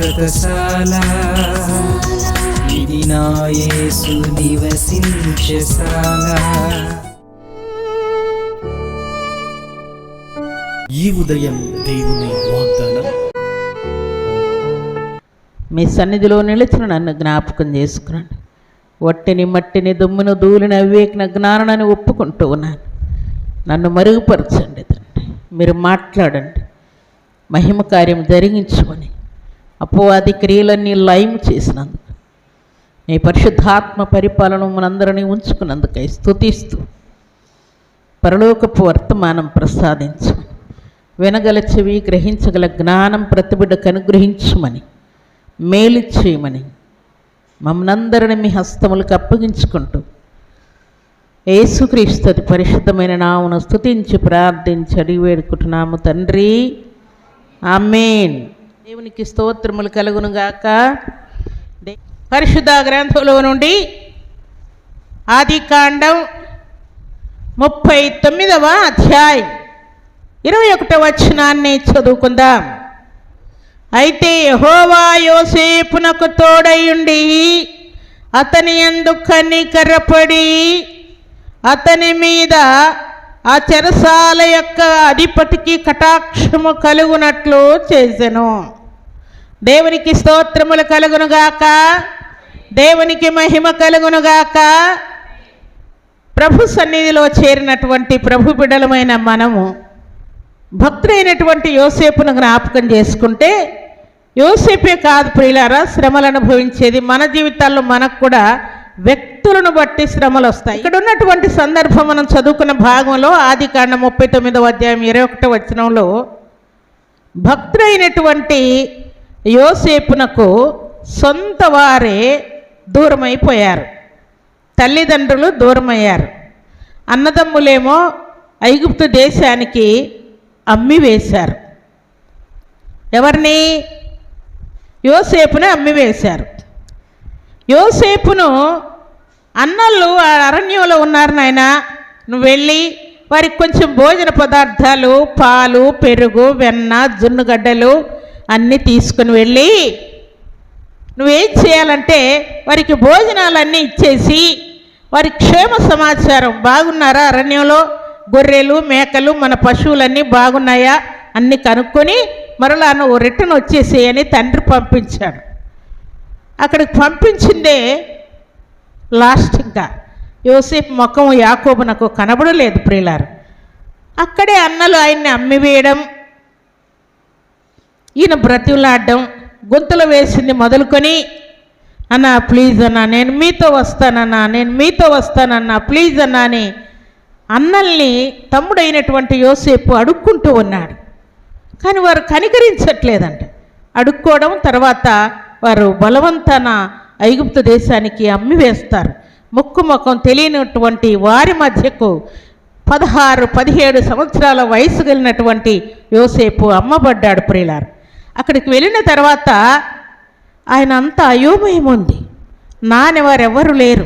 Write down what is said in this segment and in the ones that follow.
శాశ్వతశాల ఇది నా యేసు నివసించశాల ఈ ఉదయం దేవుని వాగ్దానం. మీ సన్నిధిలో నిలిచిన నన్ను జ్ఞాపకం చేసుకున్నాను వట్టిని మట్టిని దుమ్మును ధూళిని అవివేకిన జ్ఞానాన్ని ఒప్పుకుంటూ ఉన్నాను. నన్ను మరుగుపరచండి తండ్రి. మీరు మాట్లాడండి. మహిమ కార్యం జరిగించమని అపోవాది క్రియలన్నీ లయం చేసినందుకు. నీ పరిశుద్ధాత్మ పరిపాలన మనందరినీ ఉంచుకున్నందుకై స్థుతిస్తూ పరలోకపు వర్తమానం ప్రసాదించమని వినగల చెవి గ్రహించగల జ్ఞానం ప్రతిబిడ్డకు అనుగ్రహించమని మేలు చేయమని మమ్మల్నందరిని మీ హస్తములకు అప్పగించుకుంటూ ఏసుక్రీస్తుది పరిశుద్ధమైన నామును స్థుతించి ప్రార్థించి అడిగి వేడుకుంటున్నాము తండ్రి. ఆమెన్. దేవునికి స్తోత్రములు కలుగునుగాక పరిశుద్ధ గ్రంథంలో నుండి ఆది కాండం ముప్పై తొమ్మిదవ అధ్యాయం ఇరవై ఒకటవ వచనాన్ని చదువుకుందాం. అయితే యహోవా యోసేపునకు తోడయుండి అతని యందు కనికరపడి అతని మీద ఆ చెరసాల యొక్క అధిపతికి కటాక్షము కలుగునట్లు చేసెను. దేవునికి స్తోత్రములు కలుగునుగాక. దేవునికి మహిమ కలుగునుగాక. ప్రభు సన్నిధిలో చేరినటువంటి ప్రభు బిడలమైన మనము భక్తుడైనటువంటి యోసేపును జ్ఞాపకం చేసుకుంటే యోసేపే కాదు ప్రియులారా శ్రమలు అనుభవించేది మన జీవితాల్లో మనకు కూడా వ్యక్తులను బట్టి శ్రమలు వస్తాయి. ఇక్కడ ఉన్నటువంటి సందర్భం మనం చదువుకున్న భాగంలో ఆది కాండ ముప్పై తొమ్మిదవ అధ్యాయం ఇరవై ఒకటో వచనంలో భక్తుడైనటువంటి యోసేపునకు సొంత వారే దూరమైపోయారు. తల్లిదండ్రులు దూరమయ్యారు. అన్నదమ్ములేమో ఐగుప్తు దేశానికి అమ్మి వేశారు ఎవరిని? యోసేపుని అమ్మి వేశారు యోసేపును అన్నలు ఆ అరణ్యంలో ఉన్నారు నాయన. నువ్వు వెళ్ళి వారికి కొంచెం భోజన పదార్థాలు పాలు పెరుగు వెన్న జున్నుగడ్డలు అన్నీ తీసుకుని వెళ్ళి నువ్వేం చేయాలంటే వారికి భోజనాలన్నీ ఇచ్చేసి వారి క్షేమ సమాచారం బాగున్నారా? అరణ్యంలో గొర్రెలు మేకలు మన పశువులన్నీ బాగున్నాయా? అన్నీ కనుక్కొని మరలా నువ్వు రిటర్న్ వచ్చేసేయని తండ్రి పంపించాడు. అక్కడికి పంపించిందే లాస్ట్ ఇంకా యోసేపు ముఖం యాకోబు నాకు కనబడలేదు ప్రియులారు. అక్కడే అన్నలు ఆయన్ని అమ్మివేయడం ఈయన బ్రతిలాడడం గుంతలు వేసింది మొదలుకొని అన్న ప్లీజ్ అన్నా నేను మీతో వస్తానన్నా నేను మీతో వస్తానన్నా ప్లీజ్ అన్నా అని అన్నల్ని తమ్ముడైనటువంటి యోసేపు అడుక్కుంటూ ఉన్నాడు. కానీ వారు కనికరించట్లేదంట. అడుక్కోవడం తర్వాత వారు బలవంతాన ఐగుప్తు దేశానికి అమ్మి వేస్తారు ముక్కు ముఖం తెలియనటువంటి వారి మధ్యకు పదహారు పదిహేడు సంవత్సరాల వయసు కలిగినటువంటి యోసేపు అమ్మబడ్డాడు ప్రియులారు. అక్కడికి వెళ్ళిన తర్వాత ఆయన అంతా అయోమయం ఉంది నాని వారెవ్వరు లేరు.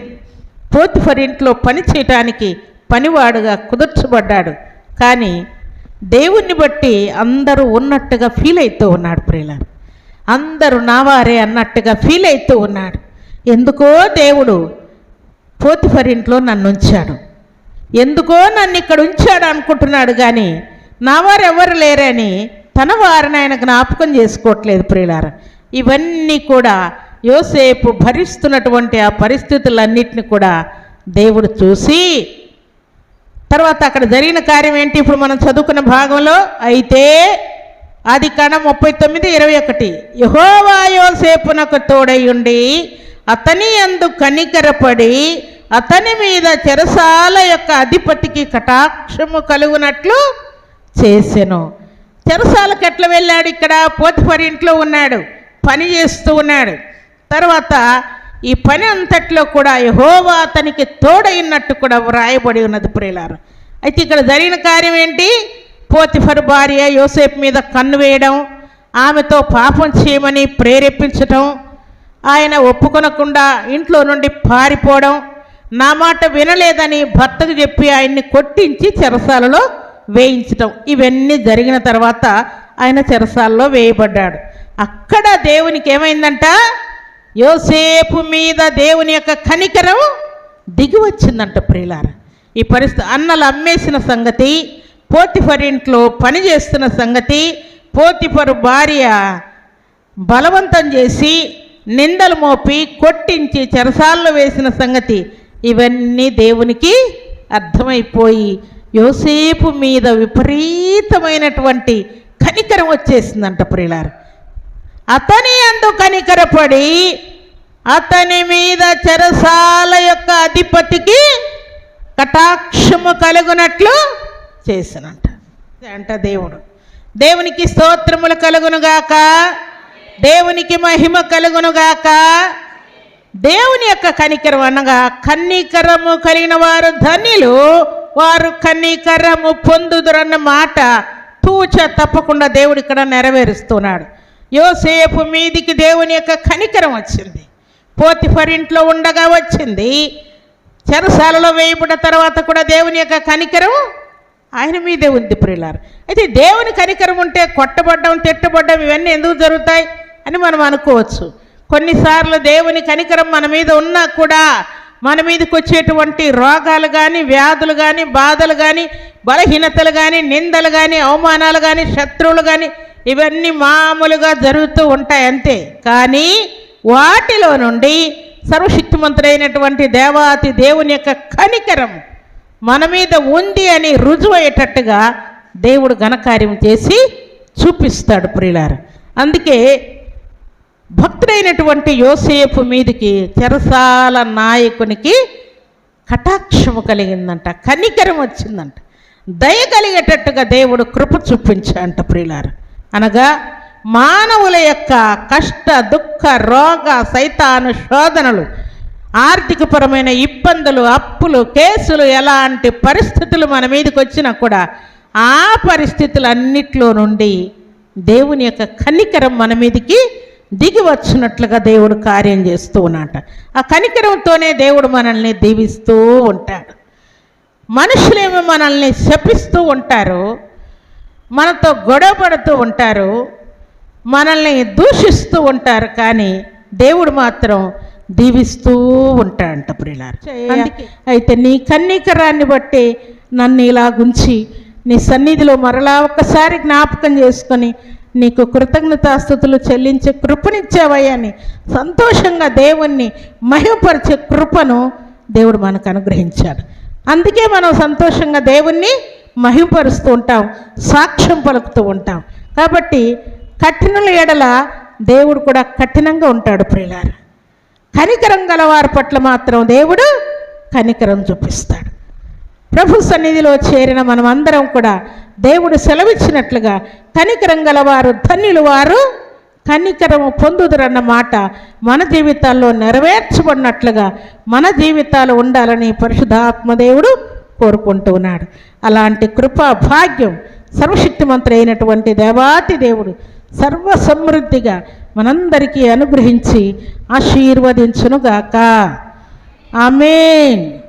పోతిఫర్ ఇంట్లో పని చేయటానికి పనివాడుగా కుదుర్చబడ్డాడు. కానీ దేవుణ్ణి బట్టి అందరూ ఉన్నట్టుగా ఫీల్ అవుతూ ఉన్నాడు ప్రియులారు. అందరూ నావారే అన్నట్టుగా ఫీల్ అవుతూ ఉన్నాడు. ఎందుకో దేవుడు పోతిఫర్ ఇంట్లో నన్ను ఉంచాడు ఎందుకో నన్ను ఇక్కడ ఉంచాడు అనుకుంటున్నాడు కానీ నా ఎవరు లేరని తన వారిని ఆయన జ్ఞాపకం చేసుకోవట్లేదు ప్రియులార. ఇవన్నీ కూడా యోసేపు భరిస్తున్నటువంటి ఆ పరిస్థితులన్నిటిని కూడా దేవుడు చూసి తర్వాత అక్కడ జరిగిన కార్యం ఏంటి? ఇప్పుడు మనం చదువుకున్న భాగంలో అయితే అది కణ ముప్పై తొమ్మిది ఇరవై ఒకటి. యహోవా యోసేపునకు తోడయుండి అతని అందు కనికరపడి అతని మీద చెరసాల యొక్క అధిపతికి కటాక్షము కలుగునట్లు చేసెను. చెరసాలకు ఎట్లా వెళ్ళాడు ఇక్కడ? పోతిఫర్ ఇంట్లో ఉన్నాడు. పని చేస్తూ ఉన్నాడు. తర్వాత ఈ పని అంతట్లో కూడా యహోవా అతనికి తోడైనట్టు కూడా వ్రాయబడి ఉన్నది ప్రియులారు. అయితే ఇక్కడ జరిగిన కార్యం ఏంటి? పోతిఫర్ భార్య యోసేపు మీద కన్ను వేయడం ఆమెతో పాపం చేయమని ప్రేరేపించటం ఆయన ఒప్పుకొనకుండా ఇంట్లో నుండి పారిపోవడం నా మాట వినలేదని భర్తకు చెప్పి ఆయన్ని కొట్టించి చెరసాలలో వేయించటం. ఇవన్నీ జరిగిన తర్వాత ఆయన చెరసాల్లో వేయబడ్డాడు. అక్కడ దేవునికి ఏమైందంట? యోసేపు మీద దేవుని యొక్క కనికరం దిగి వచ్చిందంట ప్రియులార. ఈ పరిస్థితి అన్నలు అమ్మేసిన సంగతి పోతిఫర్ ఇంట్లో పని చేస్తున్న సంగతి పోతిఫరు భార్య బలవంతం చేసి నిందలు మోపి కొట్టించి చెరసాల్లో వేసిన సంగతి ఇవన్నీ దేవునికి అర్థమైపోయి యోసేపు మీద విపరీతమైనటువంటి కనికరం వచ్చేసిందంట ప్రియులారు. అతని అందు కనికరపడి అతని మీద చెరసాల యొక్క అధిపతికి కటాక్షము కలుగునట్లు చేసినంట. అంట దేవుడు. దేవునికి స్తోత్రములు కలుగునుగాక. దేవునికి మహిమ కలుగునుగాక. దేవుని యొక్క కనికరం అనగా కన్నికరము కలిగిన వారు ధన్యులు. వారు కన్నికరము పొందుదురన్న మాట తూచ తప్పకుండా దేవుడు ఇక్కడ నెరవేరుస్తున్నాడు. యోసేపు మీదికి దేవుని యొక్క కనికరం వచ్చింది. పోతిఫర్ ఇంట్లో ఉండగా వచ్చింది. చెరసాలలో వేయబడిన తర్వాత కూడా దేవుని యొక్క కనికరం ఆయన మీదే ఉంది ప్రియులారు. అయితే దేవుని కనికరం ఉంటే కొట్టబడ్డం తిట్టబడ్డం ఇవన్నీ ఎందుకు జరుగుతాయి అని మనం అనుకోవచ్చు. కొన్నిసార్లు దేవుని కనికరం మన మీద ఉన్నా కూడా మన మీదకి వచ్చేటువంటి రోగాలు కానీ వ్యాధులు కానీ బాధలు కానీ బలహీనతలు కానీ నిందలు కానీ అవమానాలు కానీ శత్రువులు కానీ ఇవన్నీ మామూలుగా జరుగుతూ ఉంటాయి అంతే. కానీ వాటిలో నుండి సర్వశక్తిమంతుడైనటువంటి దేవాతి దేవుని యొక్క కనికరం మన మీద ఉంది అని రుజువయ్యేటట్టుగా దేవుడు ఘనకార్యం చేసి చూపిస్తాడు ప్రియులారు. అందుకే భక్తుడైనటువంటి యోసేపు మీదికి చెరసాల నాయకునికి కటాక్షము కలిగిందంట కనికరం వచ్చిందంట. దయ కలిగేటట్టుగా దేవుడు కృప చూపించాడంట ప్రియులారు. అనగా మానవుల యొక్క కష్ట దుఃఖ రోగ సైతాను శోధనలు ఆర్థికపరమైన ఇబ్బందులు అప్పులు కేసులు ఎలాంటి పరిస్థితులు మన మీదకి వచ్చినా కూడా ఆ పరిస్థితులన్నిట్లో నుండి దేవుని యొక్క కనికరం మన మీదకి దిగి వచ్చినట్లుగా దేవుడు కార్యం చేస్తూ ఉన్నట ఆ కనికరంతోనే దేవుడు మనల్ని దీవిస్తూ ఉంటాడు. మనుషులేమో మనల్ని శపిస్తూ ఉంటారు మనతో గొడవపడుతూ ఉంటారు మనల్ని దూషిస్తూ ఉంటారు కానీ దేవుడు మాత్రం దీవిస్తూ ఉంటాడంట ప్రియులారు. అందుకే అయితే నీ కన్నీకరాన్ని బట్టి నన్ను ఇలా గుంచి నీ సన్నిధిలో మరలా ఒక్కసారి జ్ఞాపకం చేసుకొని నీకు కృతజ్ఞతాస్థుతులు చెల్లించే కృపనిచ్చావయ్యని సంతోషంగా దేవుణ్ణి మహిమపరిచే కృపను దేవుడు మనకు అనుగ్రహించాడు. అందుకే మనం సంతోషంగా దేవుణ్ణి మహిమపరుస్తూ ఉంటాం సాక్ష్యం పలుకుతూ ఉంటాం. కాబట్టి కఠినుల ఎడల దేవుడు కూడా కఠినంగా ఉంటాడు ప్రియులారు. కనికరం గలవారి పట్ల మాత్రం దేవుడు కనికరం చూపిస్తాడు. ప్రభు సన్నిధిలో చేరిన మనమందరం కూడా దేవుడు సెలవిచ్చినట్లుగా కనికరం గలవారు ధన్యులు వారు కనికరము పొందుదురన్న మాట మన జీవితాల్లో నెరవేర్చబడినట్లుగా మన జీవితాలు ఉండాలని పరిశుధాత్మదేవుడు కోరుకుంటూ ఉన్నాడు అలాంటి కృపా భాగ్యం సర్వశక్తిమంతుడు అయినటువంటి దేవాతి దేవుడు సర్వ సమృద్ధిగా మనందరికీ అనుగ్రహించి ఆశీర్వదించునుగాక. ఆమెన్.